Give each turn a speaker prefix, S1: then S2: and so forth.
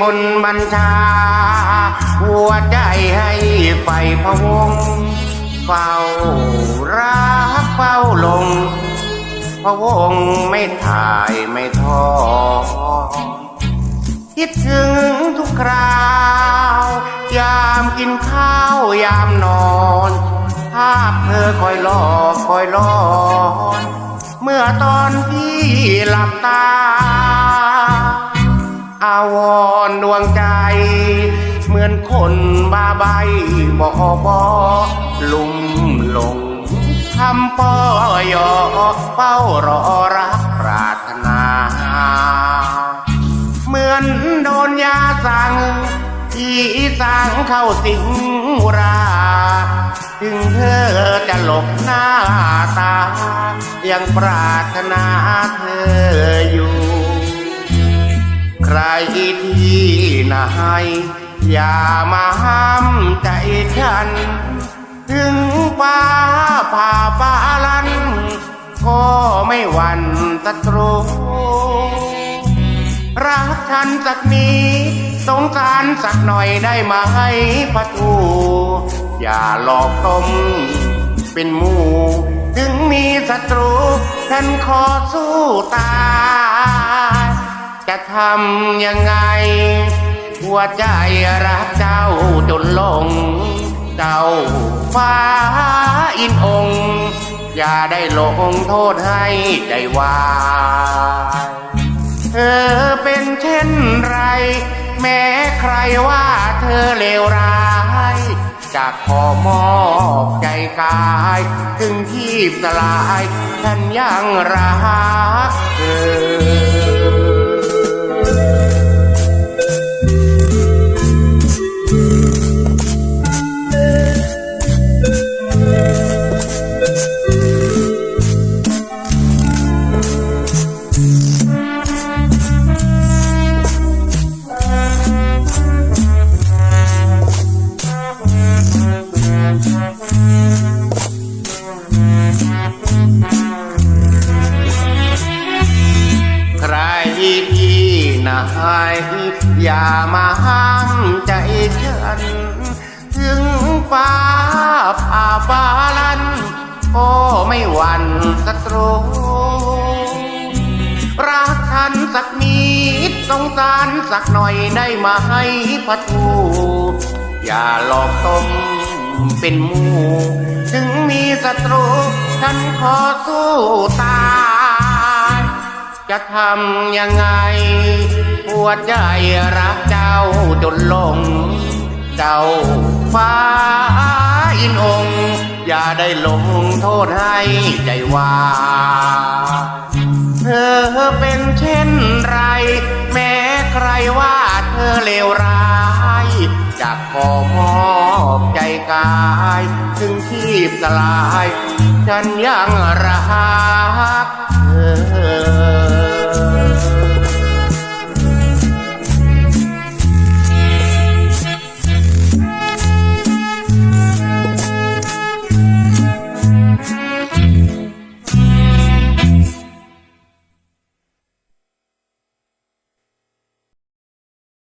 S1: บัญชา หัวใจให้ไฟพะวง เฝ้ารักเฝ้าลงพะวงไม่ถ่ายไม่ทอคิดถึงทุกคราว ยามกินข้าวยามนอนภาพเธอคอยหลอกคอยหลอน เมื่อตอนที่หลับตา ดวงใจ เหมือนคนบ้าใบบอบอลุ่มหลงคำปอยอเฝ้ารอรักปรารถนา เหมือนโดนยาสั่งที่สั่งเข้าสิงราถึงเธอจะหลบหน้าตา ยังปรารถนาเธออยู่ ที่ไหนอย่ามาห้ามใจฉัน ถึงฟ้าผ่าฟ้าลัน ก็ไม่หวั่นศัตรูรักฉันสักนี้ สงสารสักหน่อยได้ไหมพะทูอย่าหลอกตมเป็นหมูถึงมีศัตรู ฉันขอสู้ตาย จะทำยังไง หัวใจรักเจ้าจนหลง เจ้าฟ้าอินองค์อย่าได้ลงโทษให้ใจวายเธอเป็นเช่นไร แม้ใครว่าเธอเลวร้ายจากขอมอบใจกาย ถึงที่สลาย ฉันยังรักเธอ ใครที่ไหนอย่ามาห้ามใจฉัน ถึงฟ้าผ่าฟ้าลันก็ไม่หวั่นศัตรูรักฉันสักนิดสงสารสักหน่อยได้ไหมพะทูอย่าหลอกต้มเป็นหมูถึงมีศัตรูฉันขอสู้ตาย จะทำยังไงหัวใจรักเจ้าจนหลง เจ้าฟ้าอินองอย่าได้ลงโทษให้ใจว่า เธอเป็นเช่นไร แม้ใครว่าเธอเลวร้ายจากขอมอบใจกายถึงที่สลาย ฉันยังรัก